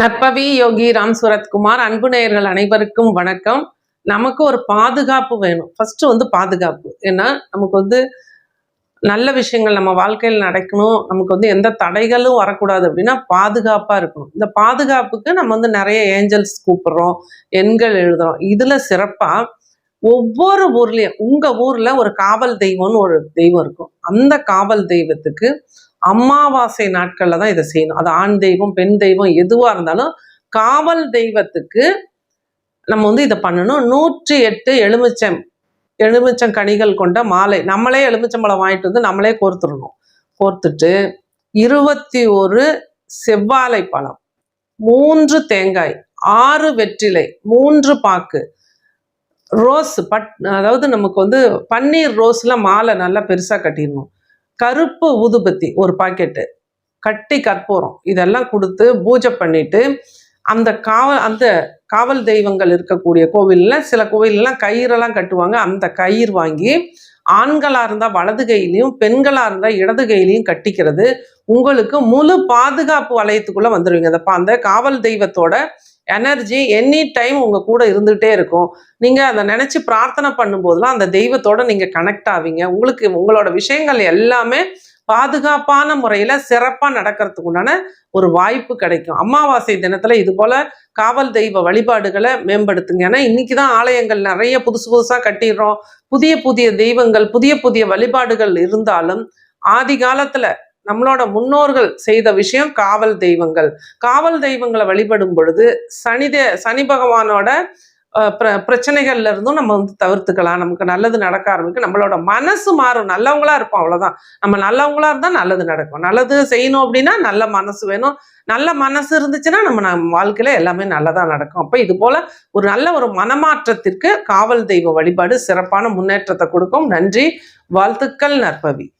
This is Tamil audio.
நற்பவி யோகி ராம் சுரத்குமார் அன்பு நேயர்கள் அனைவருக்கும் வணக்கம். நமக்கு ஒரு பாதுகாப்பு வேணும். ஃபர்ஸ்ட் வந்து பாதுகாப்பு. ஏன்னா நமக்கு வந்து நல்ல விஷயங்கள் நம்ம வாழ்க்கையில் நடக்கணும். நமக்கு வந்து எந்த தடைகளும் வரக்கூடாது அப்படின்னா பாதுகாப்பாக இருக்கணும். இந்த பாதுகாப்புக்கு நம்ம வந்து நிறைய ஏஞ்சல்ஸ் கூப்பிடுறோம் எண்கள் எழுதுறோம். இதுல சிறப்பா ஒவ்வொரு ஊர்லயும் உங்க ஊர்ல ஒரு காவல் தெய்வம்னு ஒரு தெய்வம் இருக்கும். அந்த காவல் தெய்வத்துக்கு அமாவாசை நாட்களில் தான் இதை செய்யணும். அது ஆண் தெய்வம் பெண் தெய்வம் எதுவாக இருந்தாலும் காவல் தெய்வத்துக்கு நம்ம வந்து இதை பண்ணணும். நூற்றி எட்டு எலுமிச்சம் எலுமிச்சம் கனிகள் கொண்ட மாலை. நம்மளே எலுமிச்சம்பழம் வாங்கிட்டு வந்து நம்மளே கோர்த்துடணும். கோர்த்துட்டு இருபத்தி ஒரு செவ்வாழை பழம் மூன்று தேங்காய் ஆறு வெற்றிலை மூன்று பாக்கு ரோஸ் பட் அதாவது நமக்கு வந்து பன்னீர் ரோஸில் மாலை நல்லா பெருசாக கட்டிடணும். கருப்பு ஊதுபத்தி ஒரு பாக்கெட்டு கட்டி கற்பூரம். இதெல்லாம் கொடுத்து பூஜை பண்ணிட்டு அந்த காவல் அந்த காவல் தெய்வங்கள் இருக்கக்கூடிய கோவிலில் சில கோவிலெல்லாம் கயிறெல்லாம் கட்டுவாங்க. அந்த கயிறு வாங்கி ஆண்களாக இருந்தால் வலது கையிலையும் பெண்களாக இருந்தால் இடது கையிலையும் கட்டிக்கிறது. உங்களுக்கு முழு பாதுகாப்பு வலயத்துக்குள்ள வந்துடுவீங்க அந்த அந்த காவல் தெய்வத்தோட எனர்ஜி எனி டைம் உங்கள் கூட இருந்துகிட்டே இருக்கும். நீங்கள் அதை நினச்சி பிரார்த்தனை பண்ணும்போதெல்லாம் அந்த தெய்வத்தோட நீங்கள் கனெக்ட் ஆவீங்க. உங்களுக்கு உங்களோட விஷயங்கள் எல்லாமே பாதுகாப்பான முறையில் சிறப்பாக நடக்கிறதுக்கு உண்டான ஒரு வாய்ப்பு கிடைக்கும். அமாவாசை தினத்தில் இது போல் காவல் தெய்வ வழிபாடுகளை மேம்படுத்துங்க. ஏன்னா இன்றைக்கி தான் ஆலயங்கள் நிறைய புதுசு புதுசாக கட்டிடுறோம். புதிய புதிய தெய்வங்கள் புதிய புதிய வழிபாடுகள் இருந்தாலும் ஆதி காலத்தில் நம்மளோட முன்னோர்கள் செய்த விஷயம் காவல் தெய்வங்கள். காவல் தெய்வங்களை வழிபடும் பொழுது சனிதே சனி பகவானோட பிர- பிரச்சனைகள்ல இருந்தும் நம்ம வந்து தவிர்த்துக்கலாம். நமக்கு நல்லது நடக்க ஆரம்பிக்கும். நம்மளோட மனசு மாறும். நல்லவங்களா இருப்போம் அவ்வளவுதான். நம்ம நல்லவங்களா இருந்தா நல்லது நடக்கும். நல்லது செய்யணும் அப்படின்னா நல்ல மனசு வேணும். நல்ல மனசு இருந்துச்சுன்னா நம்ம நம்ம வாழ்க்கையில எல்லாமே நல்லதா நடக்கும். அப்ப இது போல ஒரு நல்ல ஒரு மனமாற்றத்திற்கு காவல் தெய்வ வழிபாடு சிறப்பான முன்னேற்றத்தை கொடுக்கும். நன்றி. வாழ்த்துக்கள் நற்பவி.